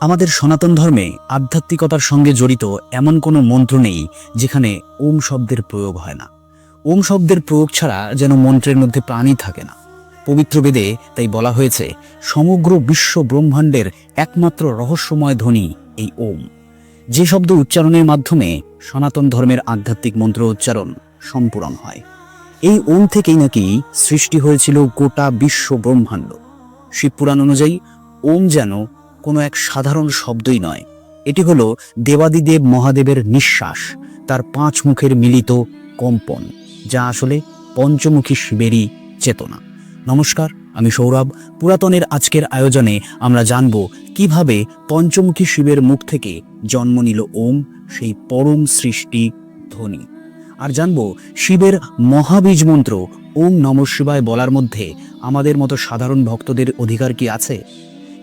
আমাদের সনাতন ধর্মে আধ্যাত্মিকতার সঙ্গে জড়িত এমন কোনো মন্ত্র নেই যেখানে ওম শব্দের প্রয়োগ হয় না। ওম শব্দের প্রয়োগ ছাড়া যেন মন্ত্রের মধ্যে প্রাণই থাকে না। পবিত্র বেদে তাই বলা হয়েছে, সমগ্র বিশ্ব ব্রহ্মাণ্ডের একমাত্র রহস্যময় ধ্বনি এই ওম। যে শব্দ উচ্চারণের মাধ্যমে সনাতন ধর্মের আধ্যাত্মিক মন্ত্র উচ্চারণ সম্পূরণ হয়। এই ওম থেকেই নাকি সৃষ্টি হয়েছিল গোটা বিশ্ব ব্রহ্মাণ্ড। শিবপুরাণ অনুযায়ী ওম যেন কোনো এক সাধারণ শব্দই নয়। এটি হলো দেবাদিদেব মহাদেবের নিঃশ্বাস, তার পাঁচ মুখের মিলিত কম্পন, যা আসলে পঞ্চমুখী শিবেরই চেতনা। নমস্কার, আমি সৌরভ। পুরাতনের আজকের আয়োজনে আমরা জানব কীভাবে পঞ্চমুখী শিবের মুখ থেকে জন্ম নিল ওম, সেই পরম সৃষ্টি ধ্বনি। আর জানব শিবের মহাবীজ মন্ত্র, ওম নম শিবায় বলার মধ্যে আমাদের মতো সাধারণ ভক্তদের অধিকার কি আছে?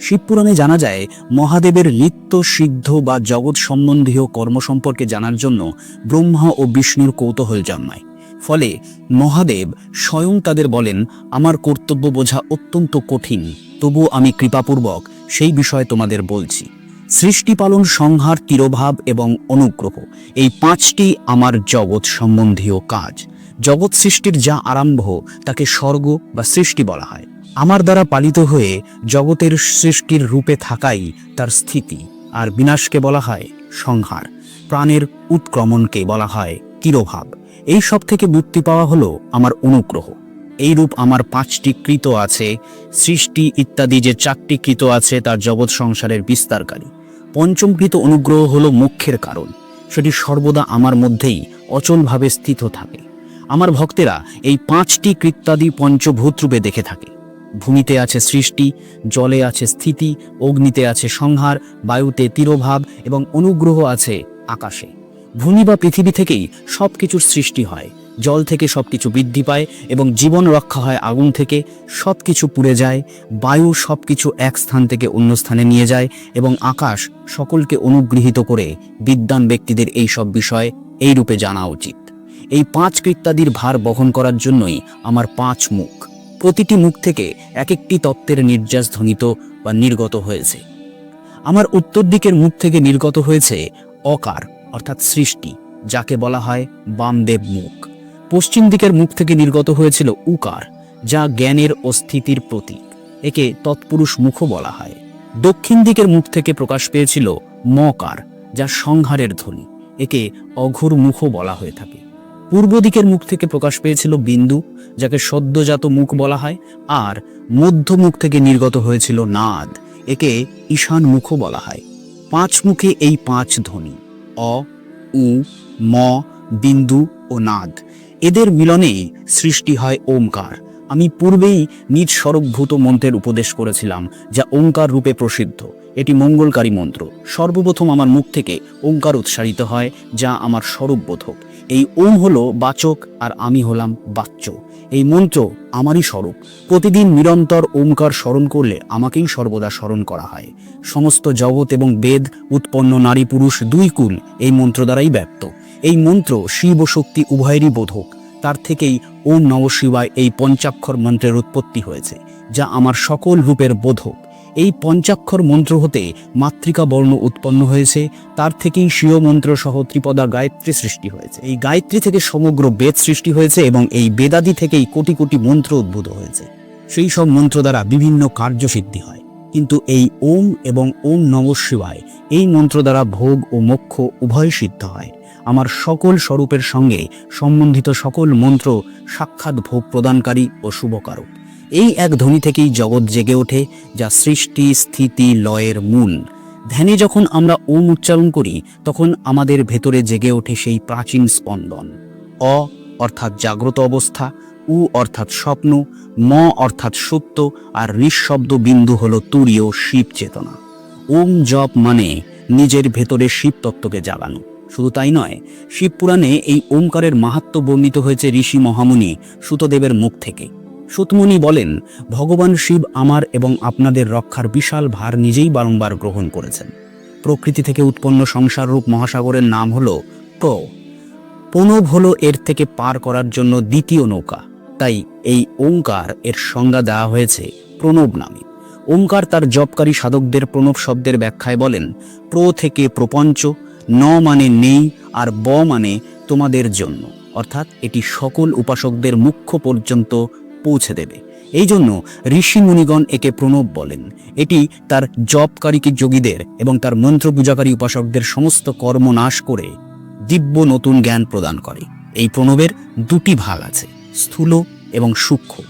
শিবপুরাণে জানা যায়, মহাদেবের নিত্য সিদ্ধ বা জগৎ সম্বন্ধীয় কর্ম সম্পর্কে জানার জন্য ব্রহ্মা ও বিষ্ণুর কৌতূহল জন্মায়। ফলে মহাদেব স্বয়ং তাদের বলেন, আমার কর্তব্য বোঝা অত্যন্ত কঠিন, তবু আমি কৃপাপূর্বক সেই বিষয়ে তোমাদের বলছি। সৃষ্টি পালন সংহার তিরোভাব এবং অনুগ্রহ, এই পাঁচটি আমার জগৎ সম্বন্ধীয় কাজ। জগৎ সৃষ্টির যা আরম্ভ, তাকে স্বর্গ বা সৃষ্টি বলা হয়। আমার দ্বারা পালিত হয়ে জগতের সৃষ্টির রূপে থাকাই তার স্থিতি। আর বিনাশকে বলা হয় সংহার, প্রাণের উৎক্রমণকে বলা হয় তিরোভাব। এই সব থেকে মুক্তি পাওয়া হলো আমার অনুগ্রহ। এই রূপ আমার পাঁচটি কৃত আছে, সৃষ্টি ইত্যাদি যে চারটি কৃত আছে তার জগৎ সংসারের বিস্তারকারী। পঞ্চমকৃত অনুগ্রহ হলো মুখ্যের কারণ। সেটি সর্বদা আমার মধ্যেই অচলভাবে স্থিত থাকে। আমার ভক্তেরা এই পাঁচটি কৃত্যাদি পঞ্চভূত রূপে দেখে থাকে। ভূমিতে আছে সৃষ্টি, জলে আছে স্থিতি, অগ্নিতে আছে সংহার, বায়ুতে তিরোভাব এবং অনুগ্রহ আছে আকাশে। ভূমি বা পৃথিবী থেকেই সব কিছুর সৃষ্টি হয়। জল থেকে সব কিছু বৃদ্ধি পায় এবং জীবন রক্ষা হয় আগুন থেকে। সব কিছু পুড়ে যায়, বায়ু সব কিছু এক স্থান থেকে অন্য স্থানে নিয়ে যায় এবং আকাশ সকলকে অনুগৃহীত করে বিদ্যান ব্যক্তিদের এই সব বিষয় এই রূপে জানা উচিত। এই পাঁচ কৃত্যাদির ভার বহন করার জন্যই আমার পাঁচ মুখ। প্রতিটি মুখ থেকে এক একটি তত্ত্বের নির্যাস ধ্বনিত বা নির্গত হয়েছে। আমার উত্তর দিকের মুখ থেকে নির্গত হয়েছে অকার, অর্থাৎ সৃষ্টি, যাকে বলা হয় বামদেব মুখ। পশ্চিম দিকের মুখ থেকে নির্গত হয়েছিল উকার, যা জ্ঞানের অস্থিতির প্রতীক, একে তৎপুরুষ মুখও বলা হয়। দক্ষিণ দিকের মুখ থেকে প্রকাশ পেয়েছিল মকার, যা সংহারের ধ্বনি, একে অঘুর মুখও বলা হয়ে থাকে। পূর্ব দিকের মুখ থেকে প্রকাশ পেয়েছিল বিন্দু, যাকে সদ্যজাত মুখ বলা হয়, আর মধ্য মুখ থেকে নির্গত হয়েছিল নাদ, একে ঈশান মুখও বলা হয়। পাঁচ মুখে এই পাঁচ ধ্বনি, অ, উ, ম, বিন্দু ও নাদ, এদের মিলনে সৃষ্টি হয় ওমকার। আমি পূর্বেই নিজ স্বরূপভূত মন্ত্রের উপদেশ করেছিলাম, যা ওঙ্কার রূপে প্রসিদ্ধ। এটি মঙ্গলকারী মন্ত্র। সর্বপ্রথম আমার মুখ থেকে ওঙ্কার উচ্চারিত হয়, যা আমার স্বরূপবোধক। এই ওম হলো বাচক আর আমি হলাম বাচ্য এই মন্ত্র আমারই স্বরূপ। প্রতিদিন নিরন্তর ওমকার স্মরণ করলে আমাকেই সর্বদা স্মরণ করা হয়। সমস্ত জগৎ এবং বেদ, উৎপন্ন নারী পুরুষ দুই কুল এই মন্ত্র দ্বারাই ব্যপ্ত। এই মন্ত্র শিব শক্তি উভয়েরই বোধক। তার থেকেই ওম নম শিবায় এই পঞ্চাক্ষর মন্ত্রের উৎপত্তি হয়েছে, যা আমার সকল রূপের বোধক। এই পঞ্চাক্ষর মন্ত্র হতে মাতৃকা বর্ণ উৎপন্ন হয়েছে। তার থেকেই স্বীয় মন্ত্র সহ ত্রিপদা গায়ত্রী সৃষ্টি হয়েছে। এই গায়ত্রী থেকে সমগ্র বেদ সৃষ্টি হয়েছে এবং এই বেদাদি থেকেই কোটি কোটি মন্ত্র উদ্ভূত হয়েছে। সেই সব মন্ত্র দ্বারা বিভিন্ন কার্যসিদ্ধি হয়। কিন্তু এই ওম এবং ওম নম শিবায় এই মন্ত্র দ্বারা ভোগ ও মোক্ষ উভয় সিদ্ধ হয়। আমার সকল স্বরূপের সঙ্গে সম্বন্ধিত সকল মন্ত্র সাক্ষাৎ ভোগ প্রদানকারী ও শুভকারক। এই এক ধ্বনি থেকেই জগৎ জেগে ওঠে, যা সৃষ্টি, স্থিতি, লয়ের মূল। ধ্যানে যখন আমরা ওম উচ্চারণ করি, তখন আমাদের ভেতরে জেগে ওঠে সেই প্রাচীন স্পন্দন। অ অর্থাৎ জাগ্রত অবস্থা, উ অর্থাৎ স্বপ্ন, ম অর্থাৎ সত্য, আর নিঃশব্দ বিন্দু হল তুরীয় শিব চেতনা। ওম জপ মানে নিজের ভেতরে শিব তত্ত্বকে জাগানো। শুধু তাই নয়, শিব পুরাণে এই ওমকারের মাহাত্ম্য বর্ণিত হয়েছে ঋষি মহামুনি সুতদেবের মুখ থেকে। সুতমুনি বলেন, ভগবান শিব আমার এবং আপনাদের রক্ষার বিশাল ভার নিজেই বারংবার গ্রহণ করেছেন। প্রকৃতি থেকে উৎপন্ন সংসার রূপ মহাসাগরের নাম হল প্র প্রণব হল এর থেকে পার করার জন্য দ্বিতীয় নৌকা। তাই এই ওঙ্কার এর সংজ্ঞা দেওয়া হয়েছে প্রণব নামে। ওমকার তার জপকারী সাধকদের প্রণব শব্দের ব্যাখ্যায় বলেন প্র থেকে প্রপঞ্চ, ন মানে নেই আর ব মানে তোমাদের জন্য। অর্থাৎ এটি সকল উপাসকদের মুখ্য পর্যন্ত পৌঁছে দেবে। এই জন্য ঋষি মুনিগণ একে প্রণব বলেন। এটি তার জপকারীকে যোগীদের এবং তার মন্ত্র পূজাকারী উপাসকদের সমস্ত কর্ম নাশ করে দিব্য নতুন জ্ঞান প্রদান করে। এই প্রণবের দুটি ভাগ আছে, স্থূল এবং সূক্ষ্ম।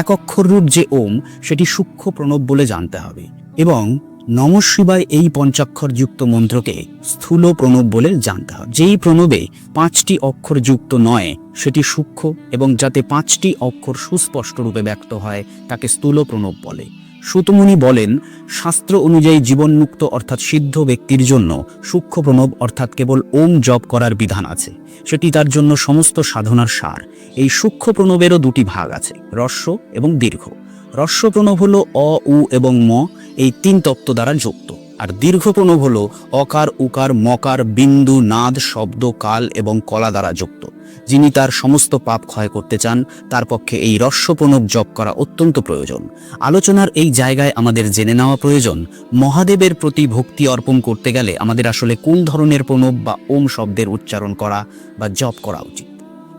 এক অক্ষর রূপ যে ওম, সেটি সূক্ষ্ম প্রণব বলে জানতে হবে এবং নম শিবায় এই পঞ্চাক্ষর যুক্ত মন্ত্রকে স্থূল প্রণব বলে জানতে হবে যেই প্রণবে পাঁচটি অক্ষর যুক্ত নয়, সেটি সূক্ষ্ম এবং যাতে পাঁচটি অক্ষর সুস্পষ্ট রূপে ব্যক্ত হয়, তাকে স্থূল প্রণব বলে। সুতমুনি বলেন, শাস্ত্র অনুযায়ী জীবনমুক্ত অর্থাৎ সিদ্ধ ব্যক্তির জন্য সূক্ষ্ম প্রণব অর্থাৎ কেবল ওম জপ করার বিধান আছে। সেটি তার জন্য সমস্ত সাধনার সার। এই সূক্ষ্ম প্রণবেরও দুটি ভাগ আছে, রস্য এবং দীর্ঘ। রস্য প্রণব হল অ, উ এবং ম। এই তিন তত্ত্ব দ্বারা যুক্ত। আর দীর্ঘ প্রণব হল অকার, উকার, মকার, বিন্দু, নাদ, শব্দ, কাল এবং কলা দ্বারা যুক্ত। যিনি তার সমস্ত পাপ ক্ষয় করতে চান, তার পক্ষে এই রস্য প্রণব জপ করা অত্যন্ত প্রয়োজন। আলোচনার এই জায়গায় আমাদের জেনে নেওয়া প্রয়োজন, মহাদেবের প্রতি ভক্তি অর্পণ করতে গেলে আমাদের আসলে কোন ধরনের প্রণব বা ওম শব্দের উচ্চারণ করা বা জপ করা উচিত।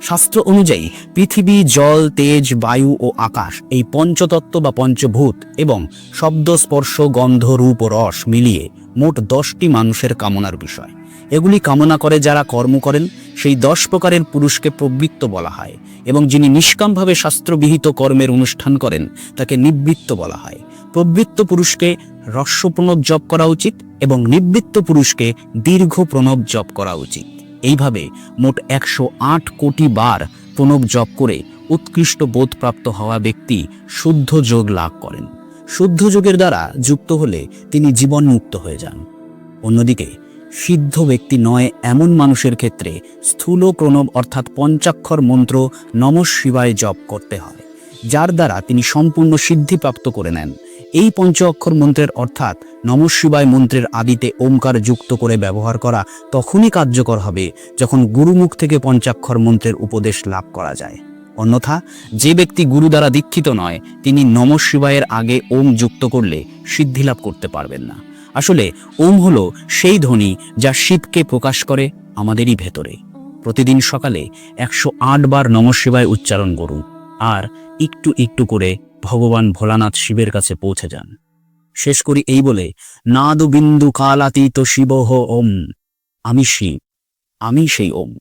শাস্ত্র অনুযায়ী পৃথিবী, জল, তেজ, বায়ু ও আকাশ এই পঞ্চতত্ত্ব বা পঞ্চভূত এবং শব্দ, স্পর্শ, গন্ধ, রূপ ও রস মিলিয়ে মোট দশটি মানুষের কামনার বিষয়। এগুলি কামনা করে যারা কর্ম করেন, সেই দশ প্রকারের পুরুষকে প্রবৃত্ত বলা হয় এবং যিনি নিষ্কামভাবে শাস্ত্রবিহিত কর্মের অনুষ্ঠান করেন, তাকে নিবৃত্ত বলা হয়। প্রবৃত্ত পুরুষকে রস্য প্রণব জপ করা উচিত এবং নিবৃত্ত পুরুষকে দীর্ঘ প্রণব জপ করা উচিত। এইভাবে মোট একশো আট কোটি বার প্রণব জপ করে উৎকৃষ্ট বোধপ্রাপ্ত হওয়া ব্যক্তি শুদ্ধ যোগ লাভ করেন। শুদ্ধ যোগের দ্বারা যুক্ত হলে তিনি জীবন মুক্ত হয়ে যান। অন্যদিকে, সিদ্ধ ব্যক্তি নয় এমন মানুষের ক্ষেত্রে স্থূল প্রণব অর্থাৎ পঞ্চাক্ষর মন্ত্র নম শিবায় জপ করতে হয়, যার দ্বারা তিনি সম্পূর্ণ সিদ্ধিপ্রাপ্ত করে নেন। এই পঞ্চ অক্ষর মন্ত্রের অর্থাৎ নম শিবায় মন্ত্রের আদিতে ওমকার যুক্ত করে ব্যবহার করা তখনই কার্যকর হবে যখন গুরুমুখ থেকে পঞ্চাক্ষর মন্ত্রের উপদেশ লাভ করা যায়। অন্যথা, যে ব্যক্তি গুরু দ্বারা দীক্ষিত নয়, তিনি নম শিবায়ের আগে ওম যুক্ত করলে সিদ্ধি লাভ করতে পারবেন না। আসলে, ওম হলো সেই ধ্বনি যা শিবকে প্রকাশ করে আমাদেরই ভেতরে। প্রতিদিন সকালে একশো আট বার নম শিবায় উচ্চারণ করুন, আর একটু একটু করে ভগবান ভোলানাথ শিবের কাছে পৌঁছে যান। শেষ করি এই বলে, নাদু বিন্দু কালাতীত শিবহ ওম। আমি শিব, আমি সেই ওম।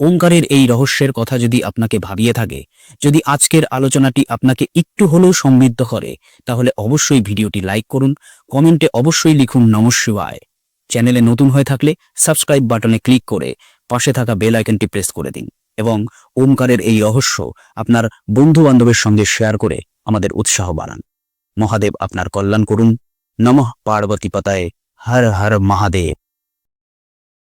ওমকারের এই রহস্যের কথা যদি আপনাকে ভাবিয়ে থাকে, যদি আজকের আলোচনাটি আপনাকে একটু হলেও সমৃদ্ধ করে, তাহলে অবশ্যই ভিডিওটি লাইক করুন, কমেন্টে অবশ্যই লিখুন নমঃশিবায় চ্যানেলে নতুন হয়ে থাকলে সাবস্ক্রাইব বাটনে ক্লিক করে পাশে থাকা বেল আইকনটি প্রেস করে দিন এবং ওমকারের এই রহস্য আপনার বন্ধু বান্ধবের সঙ্গে শেয়ার করে আমাদের উৎসাহ বাড়ান। মহাদেব আপনার কল্যাণ করুন। নমঃ পার্বতী পাতায় হর হর মহাদেব।